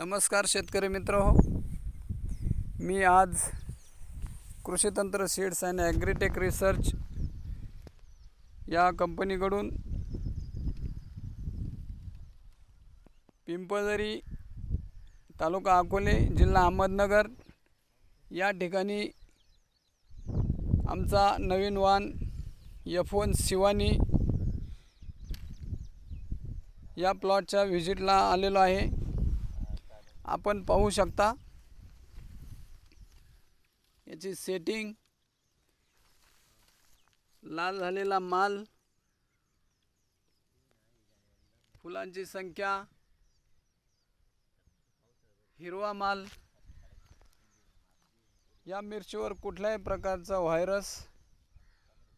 नमस्कार शेतकरी मित्र. हो मी आज Krushitantra seeds and agritech research या कंपनीकडून पिंपळदरी तालुका अकोले जिल्हा अहमदनगर या ठिकाणी आमचा नवीन वाहन यफ वन शिवानी या प्लॉटच्या व्हिजिटला आलेलो आहे. आपण पाहू शकता. याची सेटिंग लाल झालेला माल फुलांची संख्या हिरवा माल या मिरचीवर कुठल्याही प्रकारचा व्हायरस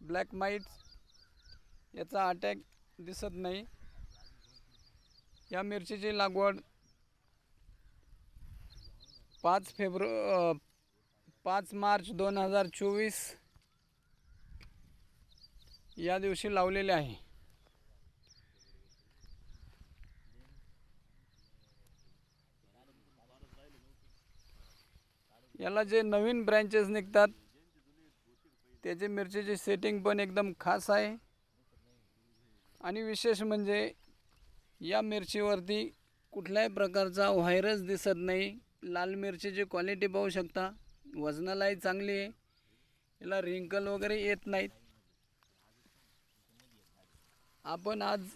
ब्लॅक माईट याचा अटॅक दिसत नाही. या मिरचीची लागवड पाच फेब्रु पाच मार्च दोन हजार चोवीस या दिवशी लावलेले आहे. याला जे नवीन ब्रँचेस निघतात त्याचे मिरचीची सेटिंग पण एकदम खास आहे. आणि विशेष म्हणजे या मिरचीवरती कुठल्याही प्रकारचा व्हायरस दिसत नाही. लाल मिरचीची क्वालिटी पाहू शकता. वजनालाही चांगली आहे. याला रिंकल वगैरे येत नाहीत. आपण आज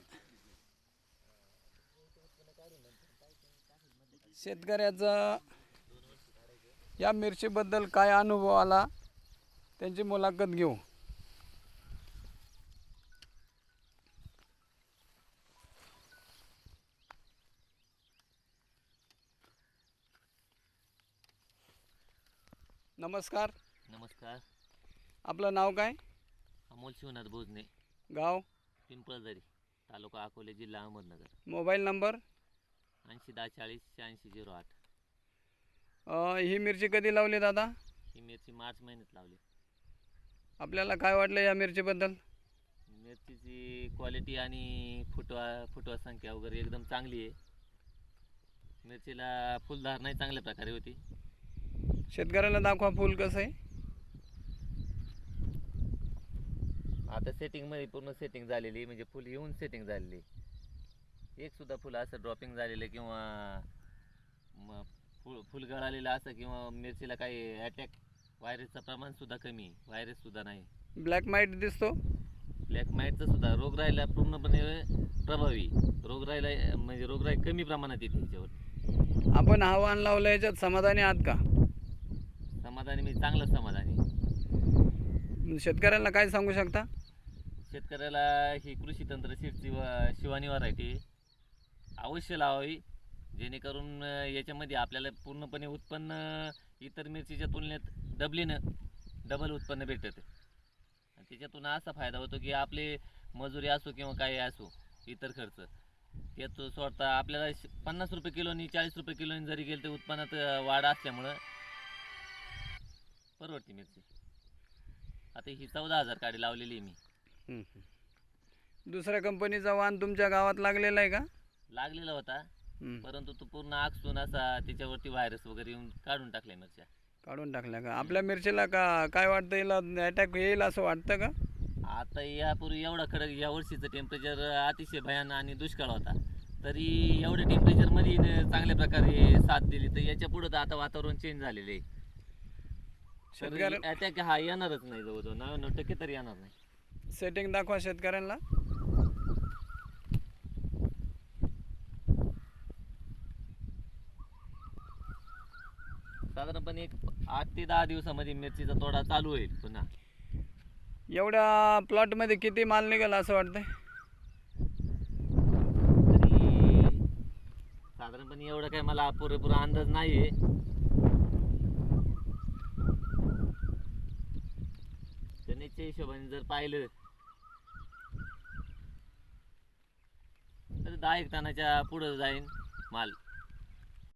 शेतकऱ्याचा या मिरचीबद्दल काय अनुभव आला त्यांची मुलाखत घेऊ. नमस्कार. नमस्कार. आपलं नाव काय? अमोल शिवनाथ भोजने. गाव? पिंपळदरी तालुका अकोले जिल्हा अहमदनगर. Mobile number? ऐंशी दहा चाळीस शहाऐंशी झिरो आठ. अ, ही मिरची कधी लावली दादा? ही मिरची मार्च महिन्यात लावली. आपल्याला काय वाटलं या मिरचीबद्दल? मिरचीची क्वालिटी आणि फुटवा फुटवा संख्या वगैरे एकदम चांगली आहे. मिरचीला फुलधारणाही चांगल्या प्रकारे होती. शेतकऱ्याला दाखवा फुल कसं आहे. आता सेटिंगमध्ये पूर्ण सेटिंग झालेली म्हणजे फुल येऊन सेटिंग झालेली एक सुद्धा फुल असं ड्रॉपिंग झालेलं किंवा फुल फुल गळालेलं असं किंवा मिरचीला काही अटॅक व्हायरसचं प्रमाण सुद्धा कमी आहे व्हायरस सुद्धा नाही. ब्लॅक माईट दिसतो. ब्लॅक माईटचं सुद्धा रोगराईला पूर्णपणे प्रभावी. रोगराईला म्हणजे रोगराई कमी प्रमाणात येते ह्याच्यावर आपण आव्हान लावलं याच्यात समाधानी आहात का? समाधानी मी चांगलं समाधानी. शेतकऱ्याला काय सांगू शकता? शेतकऱ्याला ही कृषी तंत्र व शिवानी व्हरायटी अवश्य लावावी. जेणेकरून अं, याच्यामध्ये आपल्याला पूर्णपणे उत्पन्न इतर मिरचीच्या तुलनेत डबलीनं डबल उत्पन्न भेटतं. आणि त्याच्यातून असा फायदा होतो की आपले मजुरी असो किंवा काही असो इतर खर्च यात सोडता आपल्याला श- पन्नास रुपये किलोनी चाळीस रुपये किलोनी जरी गेलं तर उत्पन्नात अं, वाढ असल्यामुळं परवडते मिरची. आता ही चौदा हजार काडी लावलेली आहे मी. दुसऱ्या कंपनीचा वाहन तुमच्या गावात लागलेला आहे का? लागलेला होता. परंतु तो पूर्ण आकसून असा त्याच्यावरती व्हायरस वगैरे येऊन काढून टाकल्या मिरच्या. काढून टाकल्या का? आपल्या मिरचीला का काय वाटतं याला? अटॅक येईल असं वाटतं का? आता यापूर्वी एवढा कडक या वर्षीचं टेम्परेचर अतिशय भयान आणि दुष्काळ होता. तरी एवढ्या टेम्परेचरमध्ये चांगल्या प्रकारे साथ दिली तर याच्या पुढं तर आता वातावरण चेंज झालेलं आहे. शेतकऱ्या अटॅक हा येणारच नाही जवळजवळ. नव्याण्णव टक्के तरी येणार नाही. सेटिंग दाखवा शेतकऱ्यांना. साधारणपणे एक आठ ते दहा दिवसामध्ये मिरचीचा तोडा चालू होईल पुन्हा. एवढ्या प्लॉटमध्ये किती माल निघाल असं वाटतंय? तरी साधारणपणे एवढं काही मला पुरेपूर अंदाज नाही आहे आजच्या हिशोबाने जर पाहिलं. तर दहा एक तानाच्या पुढं जाईन माल.